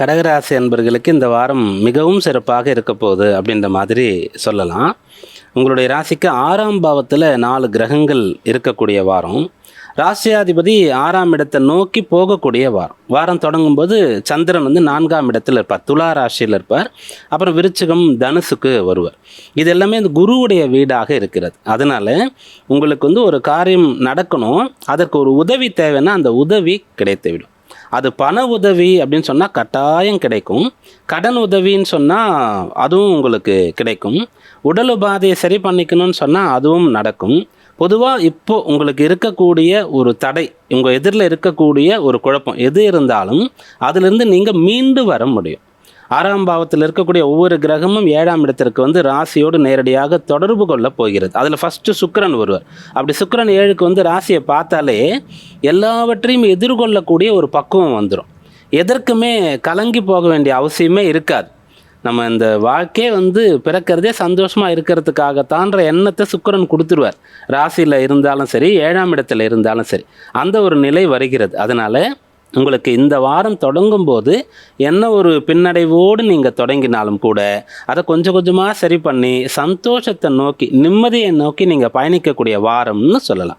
கடகராசி அன்பர்களுக்கு இந்த வாரம் மிகவும் சிறப்பாக இருக்க போகுது அப்படின்ற மாதிரி சொல்லலாம். உங்களுடைய ராசிக்கு ஆறாம் பாவத்தில் நாலு கிரகங்கள் இருக்கக்கூடிய வாரம். ராசியாதிபதி ஆறாம் இடத்தை நோக்கி போகக்கூடிய வாரம். வாரம் தொடங்கும் போது சந்திரன் வந்து நான்காம் இடத்தில் இருப்பார். துலா ராசியில் இருப்பார். அப்புறம் விருச்சிகம் தனுசுக்கு வருவார். இது எல்லாமே இந்த குருவுடைய வீடாக இருக்கிறது. அதனால் உங்களுக்கு வந்து ஒரு காரியம் நடக்கணும். அதற்கு ஒரு உதவி தேவைன்னா அந்த உதவி கிடைத்துவிடும். அது பண உதவி அப்படின்னு சொன்னால் கட்டாயம் கிடைக்கும். கடன் உதவின்னு சொன்னால் அதுவும் உங்களுக்கு கிடைக்கும். உடல் உபாதையை சரி பண்ணிக்கணும்னு சொன்னால் அதுவும் நடக்கும். பொதுவாக இப்போ உங்களுக்கு இருக்கக்கூடிய ஒரு தடை உங்கள் எதிரில் இருக்கக்கூடிய ஒரு குழப்பம் எது இருந்தாலும் அதிலிருந்து நீங்கள் மீண்டு வர முடியும். ஆறாம் பாவத்தில் இருக்கக்கூடிய ஒவ்வொரு கிரகமும் ஏழாம் இடத்திற்கு வந்து ராசியோடு நேரடியாக தொடர்பு கொள்ள போகிறது. அதில் ஃபஸ்ட்டு சுக்கிரன் வருவார். அப்படி சுக்கரன் ஏழுக்கு வந்து ராசியை பார்த்தாலே எல்லாவற்றையும் எதிர்கொள்ளக்கூடிய ஒரு பக்குவம் வந்துடும் எதற்குமே கலங்கி போக வேண்டிய அவசியமே இருக்காது. நம்ம இந்த வாழ்க்கையே வந்து பிறக்கிறதே சந்தோஷமாக இருக்கிறதுக்காகத்தான்ற எண்ணத்தை சுக்கிரன் கொடுத்துருவார். ராசியில் இருந்தாலும் சரி ஏழாம் இடத்துல இருந்தாலும் சரி அந்த ஒரு நிலை வருகிறது. அதனால் உங்களுக்கு இந்த வாரம் தொடங்கும் போது என்ன ஒரு பின்னடைவோடு நீங்கள் தொடங்கினாலும் கூட அதை கொஞ்சம் கொஞ்சமாக சரி பண்ணி சந்தோஷத்தை நோக்கி நிம்மதியை நோக்கி நீங்கள் பயணிக்கக்கூடிய வாரம்னு சொல்லலாம்.